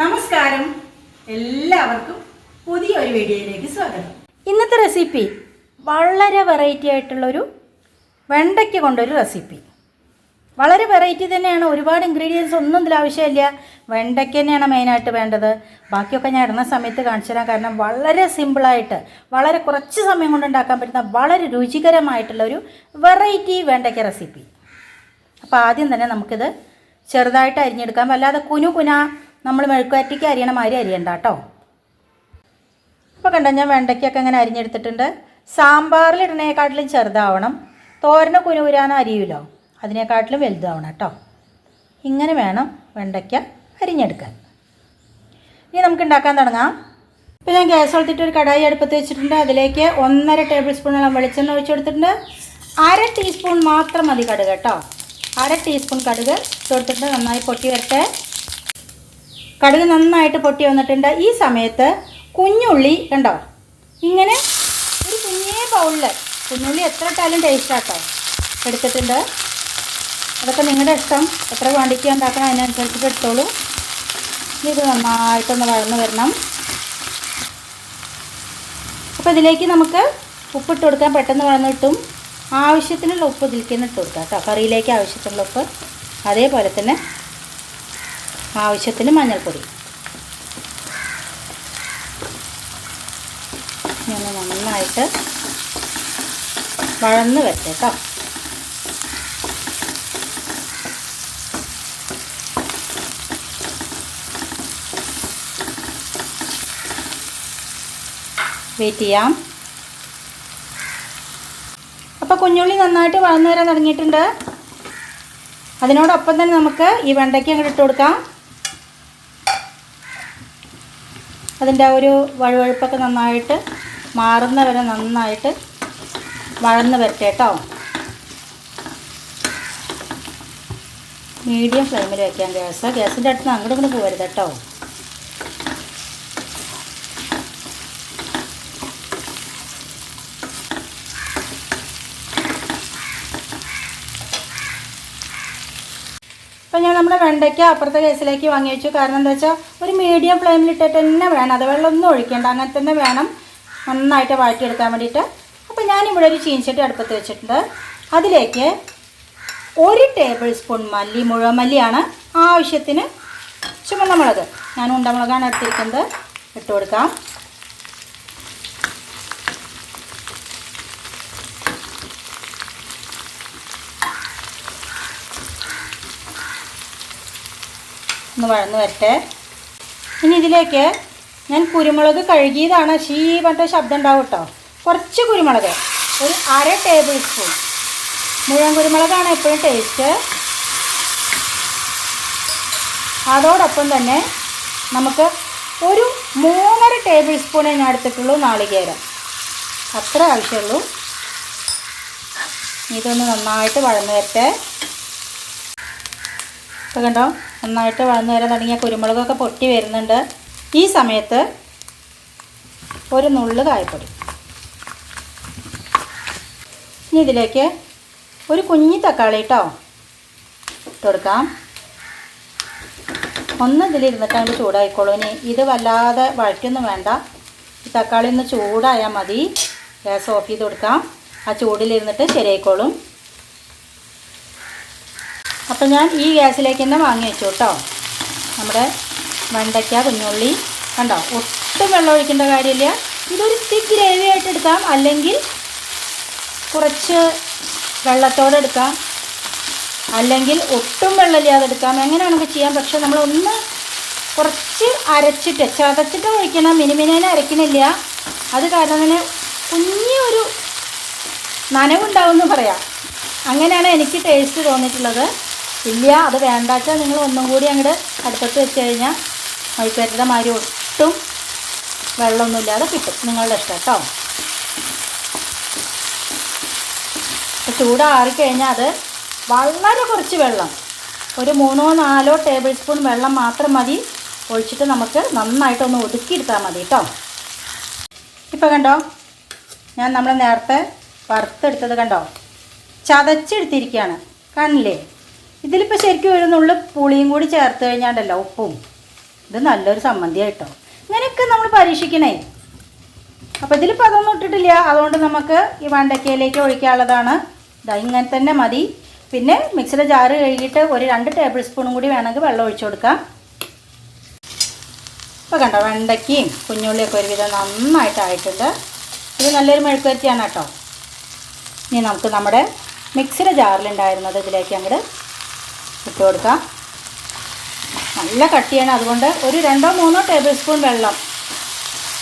നമസ്കാരം. എല്ലാവർക്കും പുതിയൊരു വീഡിയോയിലേക്ക് സ്വാഗതം. ഇന്നത്തെ റെസിപ്പി വളരെ വെറൈറ്റി ആയിട്ടുള്ളൊരു വെണ്ടയ്ക്ക കൊണ്ടൊരു റെസിപ്പി. വളരെ വെറൈറ്റി തന്നെയാണ്. ഒരുപാട് ഇൻഗ്രീഡിയൻസ് ഒന്നും ഇതിൽ ആവശ്യമില്ല. വെണ്ടയ്ക്ക തന്നെയാണ് മെയിനായിട്ട് വേണ്ടത്. ബാക്കിയൊക്കെ ഞാൻ ഇടുന്ന സമയത്ത് കാണിച്ചു തരാം. കാരണം വളരെ സിമ്പിളായിട്ട് വളരെ കുറച്ച് സമയം കൊണ്ട് ഉണ്ടാക്കാൻ പറ്റുന്ന വളരെ രുചികരമായിട്ടുള്ള ഒരു വെറൈറ്റി വെണ്ടയ്ക്ക റെസിപ്പി അപ്പോൾ ആദ്യം തന്നെ നമുക്കിത് ചെറുതായിട്ട് അരിഞ്ഞെടുക്കാം. അല്ലാതെ കുനു കുന നമ്മൾ മെഴുക്കുവരട്ടിക്ക് അരിയണ മാതിരി അരിയണ്ട കേട്ടോ. അപ്പോൾ കണ്ടോ ഞാൻ വെണ്ടയ്ക്കൊക്കെ അങ്ങനെ അരിഞ്ഞെടുത്തിട്ടുണ്ട്. സാമ്പാറിലിടണേക്കാട്ടിലും ചെറുതാവണം. തോരന് കുനുകുരാന്ന് അരിയുമല്ലോ അതിനേക്കാട്ടിലും വലുതാവണം കേട്ടോ. ഇങ്ങനെ വേണം വെണ്ടയ്ക്ക അരിഞ്ഞെടുക്കാൻ. ഇനി നമുക്ക് ഉണ്ടാക്കാൻ തുടങ്ങാം. ഇപ്പോൾ ഞാൻ ഗ്യാസ് വളർത്തിട്ട് ഒരു കടായി അടുപ്പത്ത് വെച്ചിട്ടുണ്ട്. അതിലേക്ക് ഒന്നര ടേബിൾ സ്പൂണോളം വെളിച്ചെണ്ണ ഒഴിച്ചു കൊടുത്തിട്ടുണ്ട്. അര ടീസ്പൂൺ മാത്രം മതി കടുക് കേട്ടോ. അര ടീസ്പൂൺ കടുക് കൊടുത്തിട്ട് നന്നായി പൊട്ടി വരട്ടെ. കടുക് നന്നായിട്ട് പൊട്ടി വന്നിട്ടുണ്ട്. ഈ സമയത്ത് കുഞ്ഞുള്ളി കണ്ടോ? ഇങ്ങനെ ഒരു കുഞ്ഞേ ബൗളിൽ കുഞ്ഞുള്ളി എത്ര ഇട്ടാലും ടേസ്റ്റ് ആട്ടോ. എടുത്തിട്ടുണ്ട്. അതൊക്കെ നിങ്ങളുടെ ഇഷ്ടം. എത്ര ക്വാണ്ടിറ്റി ഉണ്ടാക്കണം അതിനനുസരിച്ചിട്ട് എടുത്തോളൂ. ഇത് നന്നായിട്ടൊന്ന് വഴന്ന് വരണം. അപ്പോൾ ഇതിലേക്ക് നമുക്ക് ഉപ്പിട്ട് കൊടുക്കാൻ പെട്ടെന്ന് വളർന്ന് കിട്ടും. ആവശ്യത്തിനുള്ള ഉപ്പ് ഇതിലേക്ക് ഇട്ട് കൊടുക്കാം കേട്ടോ. കറിയിലേക്ക് ആവശ്യത്തിനുള്ള ഉപ്പ്. അതേപോലെ തന്നെ ആവശ്യത്തിന് മഞ്ഞൾപ്പൊടി. നന്നായിട്ട് വഴന്ന് വെച്ചേക്കാം. വെയിറ്റ് ചെയ്യാം. അപ്പോൾ കുഞ്ഞുള്ളി നന്നായിട്ട് വളർന്നു വരാൻ തുടങ്ങിയിട്ടുണ്ട്. അതിനോടൊപ്പം തന്നെ നമുക്ക് ഈ വെണ്ടയ്ക്ക് അങ്ങോട്ട് ഇട്ട് കൊടുക്കാം. അതിന്റെ ആ ഒരു വഴുവഴുപ്പൊക്കെ നന്നായിട്ട് മാറുന്ന വരെ നന്നായിട്ട് വഴന്ന് വരട്ടെ കേട്ടോ. മീഡിയം ഫ്ലെയിമിൽ വയ്ക്കാം ഗ്യാസ്. ഗ്യാസിന്റെ അടുത്ത് അങ്ങോട്ട് ഇങ്ങോട്ട് പോകരുത് കേട്ടോ. അപ്പോൾ ഞാൻ നമ്മുടെ വെണ്ടയ്ക്ക അപ്പുറത്തെ കേസിലേക്ക് വാങ്ങി വെച്ചു. കാരണം എന്താ വെച്ചാൽ ഒരു മീഡിയം ഫ്ലെയിമിൽ ഇട്ടിട്ട് തന്നെ വേണം. അത് വെള്ളമൊന്നും ഒഴിക്കേണ്ട. അങ്ങനെ തന്നെ വേണം നന്നായിട്ട് വാറ്റിയെടുക്കാൻ വേണ്ടിയിട്ട്. അപ്പോൾ ഞാനിവിടെ ഒരു ചീൻചട്ടി അടുപ്പത്ത് വെച്ചിട്ടുണ്ട്. അതിലേക്ക് ഒരു ടേബിൾ സ്പൂൺ മല്ലി മുഴുവൻ മല്ലിയാണ് ആവശ്യത്തിന് ചുമന്ന മുളക് ഞാൻ ഉണ്ടമുളകാണ് എടുത്തിരിക്കുന്നത്. ഇട്ട് കൊടുക്കാം. ഒന്ന് വഴന്ന് വരട്ടെ. ഇനി ഇതിലേക്ക് ഞാൻ കുരുമുളക് കഴുകിയതാണ്. ഷീ പറഞ്ഞ ശബ്ദം ഉണ്ടാവും കേട്ടോ. കുറച്ച് കുരുമുളക്. ഒരു അര ടേബിൾ സ്പൂൺ. മുഴുവൻ കുരുമുളകാണ് എപ്പോഴും ടേസ്റ്റ് അതോടൊപ്പം തന്നെ നമുക്ക് ഒരു മൂന്നര ടേബിൾ സ്പൂണേ ഞാൻ എടുത്തിട്ടുള്ളൂ നാളികേരം. അത്ര ആവശ്യമുള്ളൂ. ഇതൊന്ന് നന്നായിട്ട് വഴന്ന് വരട്ടെ. കണ്ടോ? നന്നായിട്ട് വളർന്നു വരാൻ തുടങ്ങിയ കുരുമുളകൊക്കെ പൊട്ടി വരുന്നുണ്ട്. ഈ സമയത്ത് ഒരു നുള്ളു കായപ്പൊടി. ഇനി ഇതിലേക്ക് ഒരു കുഞ്ഞി തക്കാളി കേട്ടോ കൊടുക്കാം. ഒന്ന് ഇതിലിരുന്നിട്ട് അങ്ങോട്ട് ചൂടായിക്കോളൂ. ഇനി ഇത് വല്ലാതെ വഴറ്റൊന്നും വേണ്ട. ഈ തക്കാളി ഒന്ന് ചൂടായാൽ മതി. ഗ്യാസ് ഓഫ് ചെയ്ത് കൊടുക്കാം. ആ ചൂടിലിരുന്നിട്ട് ശരിയായിക്കോളും. അപ്പം ഞാൻ ഈ ഗ്യാസിലേക്ക് തന്നെ വാങ്ങി വെച്ചു കേട്ടോ. നമ്മുടെ വെണ്ടയ്ക്ക കുഞ്ഞുള്ളി കണ്ടോ? ഒട്ടും വെള്ളം ഒഴിക്കേണ്ട കാര്യമില്ല. ഇതൊരു തിക്ക് ഗ്രേവി ആയിട്ട് എടുക്കാം. അല്ലെങ്കിൽ കുറച്ച് വെള്ളത്തോടെ എടുക്കാം. അല്ലെങ്കിൽ ഒട്ടും വെള്ളമില്ലാതെ എടുക്കാം. എങ്ങനെ ചെയ്യാം? പക്ഷേ നമ്മൾ ഒന്ന് കുറച്ച് അരച്ചിട്ട് ചതച്ചിട്ട് ഒഴിക്കണം. മിനിമിനേനെ അരയ്ക്കണില്ല. അത് കാരണം തന്നെ കുഞ്ഞൊരു നനവുണ്ടാവുമെന്ന് പറയാം. അങ്ങനെയാണ് എനിക്ക് ടേസ്റ്റ് തോന്നിയിട്ടുള്ളത്. ഇല്ല അത് വേണ്ടാച്ചാൽ നിങ്ങൾ ഒന്നും കൂടി അങ്ങോട്ട് അടുപ്പത്ത് വെച്ച് കഴിഞ്ഞാൽ മഴുപ്പേറ്റയുടെ മാതിരി ഒട്ടും വെള്ളമൊന്നുമില്ലാതെ കിട്ടും നിങ്ങളുടെ ഇഷ്ടം കേട്ടോ. ചൂടാറിക്കഴിഞ്ഞാൽ അത് വളരെ കുറച്ച് വെള്ളം. ഒരു മൂന്നോ നാലോ ടേബിൾ സ്പൂൺ വെള്ളം മാത്രം മതി. ഒഴിച്ചിട്ട് നമുക്ക് നന്നായിട്ടൊന്ന് ഒതുക്കിയെടുത്താൽ മതി കേട്ടോ. ഇപ്പോൾ കണ്ടോ? ഞാൻ നമ്മൾ നേരത്തെ വറുത്തെടുത്തത് കണ്ടോ? ചതച്ചെടുത്തിരിക്കുകയാണ്. കാണില്ലേ ഇതിലിപ്പോൾ ശരിക്കും ഒരു നുള്ളു പുളിയും കൂടി ചേർത്ത് കഴിഞ്ഞാണ്ടല്ലോ ഉപ്പും. ഇത് നല്ലൊരു സമ്മതി കേട്ടോ ഇങ്ങനെയൊക്കെ നമ്മൾ പരീക്ഷിക്കണേ. അപ്പോൾ ഇതിലിപ്പോൾ അതൊന്നും ഇട്ടിട്ടില്ല. അതുകൊണ്ട് നമുക്ക് ഈ വണ്ടക്കയിലേക്ക് ഒഴിക്കാനുള്ളതാണ്. ഇതാ ഇങ്ങനെ തന്നെ മതി. പിന്നെ മിക്സിയുടെ ജാറ് കഴുകിയിട്ട് ഒരു രണ്ട് ടേബിൾ സ്പൂണും കൂടി വേണമെങ്കിൽ വെള്ളം ഒഴിച്ചു കൊടുക്കാം. ഇപ്പോൾ കണ്ടോ വെണ്ടയ്ക്കയും കുഞ്ഞുള്ളിയൊക്കെ ഒരുവിധം നന്നായിട്ടായിട്ടുണ്ട്. ഇത് നല്ലൊരു മെഴുക്കുവരട്ടിയാണ് കേട്ടോ. ഇനി നമുക്ക് നമ്മുടെ മിക്സിയുടെ ജാറിലുണ്ടായിരുന്നത് ഇതിലേക്ക് അങ്ങോട്ട് ഇട്ട് കൊടുക്കാം. നല്ല കട്ടിയാണ്. അതുകൊണ്ട് ഒരു രണ്ടോ മൂന്നോ ടേബിൾ സ്പൂൺ വെള്ളം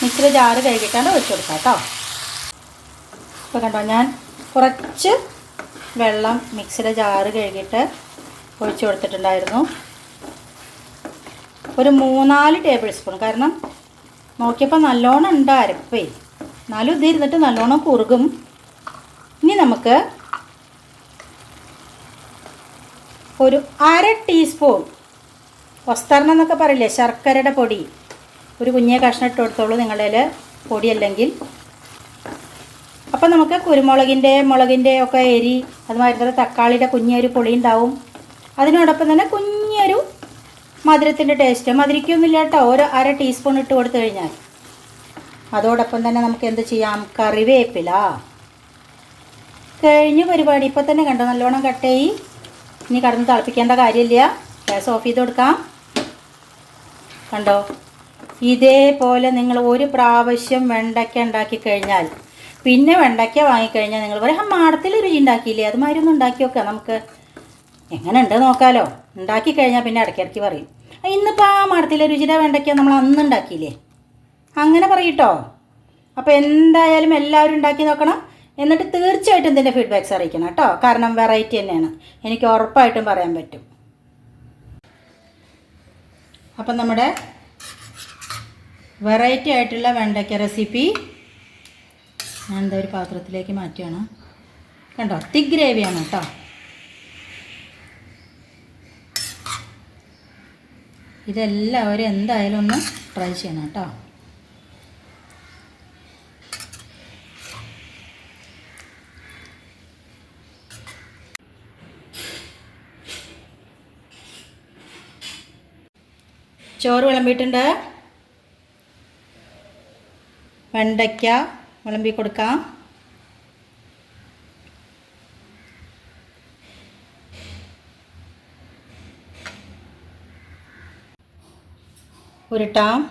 മിക്സിയിൽ ജാറ് കഴുകിയിട്ടാണ് ഒഴിച്ചു കൊടുക്കാം കേട്ടോ. ഇപ്പോൾ കണ്ടോ ഞാൻ കുറച്ച് വെള്ളം മിക്സിയുടെ ജാറ് കഴുകിയിട്ട് ഒഴിച്ചു കൊടുത്തിട്ടുണ്ടായിരുന്നു. ഒരു മൂന്നാൽ ടേബിൾ സ്പൂൺ. കാരണം നോക്കിയപ്പോൾ നല്ലോണം ഉണ്ട് അരപ്പേ എന്നാലും ഇതിരുന്നിട്ട് നല്ലോണം കുറുകും. ഇനി നമുക്ക് ഒരു അര ടീസ്പൂൺ വസ്തരണം എന്നൊക്കെ പറയില്ലേ? ശർക്കരയുടെ പൊടി. ഒരു കുഞ്ഞേ കഷ്ണം ഇട്ട് കൊടുത്തോളൂ നിങ്ങളുടെ പൊടി അല്ലെങ്കിൽ. അപ്പം നമുക്ക് കുരുമുളകിന്റെ മുളകിന്റെ ഒക്കെ എരി അതുമാതിരി തന്നെ തക്കാളിയുടെ കുഞ്ഞൊരു പൊളി ഉണ്ടാവും. അതിനോടൊപ്പം തന്നെ കുഞ്ഞൊരു മധുരത്തിന്റെ ടേസ്റ്റ് മധുരിക്കൊന്നുമില്ല കേട്ടോ. ഒരു അര ടീസ്പൂൺ ഇട്ട് കൊടുത്തു കഴിഞ്ഞാൽ. അതോടൊപ്പം തന്നെ നമുക്ക് എന്ത് ചെയ്യാം? കറിവേപ്പില. കഴിഞ്ഞ പരിപാടി ഇപ്പോൾ തന്നെ കണ്ടോ? നല്ലോണം കട്ടയി ഇനി കടന്ന് തിളപ്പിക്കേണ്ട കാര്യമില്ല. ഗ്യാസ് ഓഫ് ചെയ്ത് കൊടുക്കാം. കണ്ടോ? ഇതേപോലെ നിങ്ങൾ ഒരു പ്രാവശ്യം വെണ്ടയ്ക്ക ഉണ്ടാക്കി കഴിഞ്ഞാൽ പിന്നെ വെണ്ടയ്ക്ക വാങ്ങിക്കഴിഞ്ഞാൽ നിങ്ങൾ പറയും മാടത്തിൽ രുചി ഉണ്ടാക്കിയില്ലേ? അതുമാതിരി ഒന്ന് ഉണ്ടാക്കി നോക്കുക നമുക്ക് എങ്ങനെ ഉണ്ട് നോക്കാലോ? ഉണ്ടാക്കി കഴിഞ്ഞാൽ പിന്നെ ഇടയ്ക്കിടയ്ക്ക് പറയും. "ആ, ഇന്നിപ്പോൾ ആ മാടത്തിലെ രുചിയുടെ വെണ്ടയ്ക്ക നമ്മൾ അന്ന് ഉണ്ടാക്കിയില്ലേ? അങ്ങനെ പറയിട്ടോ അപ്പോൾ എന്തായാലും എല്ലാവരും ഉണ്ടാക്കി നോക്കണം. എന്നിട്ട് തീർച്ചയായിട്ടും ഇതിന്റെ ഫീഡ്ബാക്ക്സ് അറിയിക്കണം കേട്ടോ. കാരണം വെറൈറ്റി തന്നെയാണ്. എനിക്ക് ഉറപ്പായിട്ടും പറയാൻ പറ്റും. അപ്പം നമ്മുടെ വെറൈറ്റി ആയിട്ടുള്ള വെണ്ടയ്ക്ക റെസിപ്പി ഞാൻ എന്താ ഒരു പാത്രത്തിലേക്ക് മാറ്റുകയാണ് കണ്ടോ? തിക് ഗ്രേവിയാണ് കേട്ടോ. ഇതെല്ലാവരും എന്തായാലും ഒന്ന് ട്രൈ ചെയ്യണം കേട്ടോ. ചോറ് വിളമ്പിയിട്ടുണ്ട് വെണ്ടയ്ക്ക വിളമ്പി കൊടുക്കാം ഉരുട്ടാം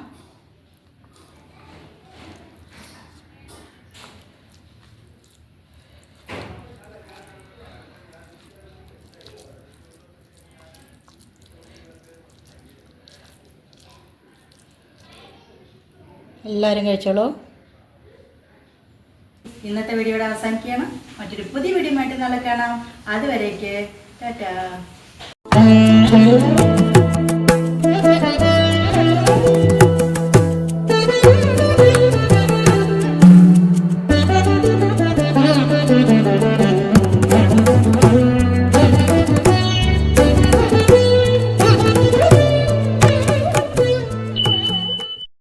എല്ലാവരും കഴിച്ചോളൂ. ഇന്നത്തെ വീഡിയോയുടെ അവസാനിക്കുകയാണ്. മറ്റൊരു പുതിയ വീഡിയോ ആയിട്ട് നാളെ കാണാം. അതുവരേക്ക് ടാറ്റാ.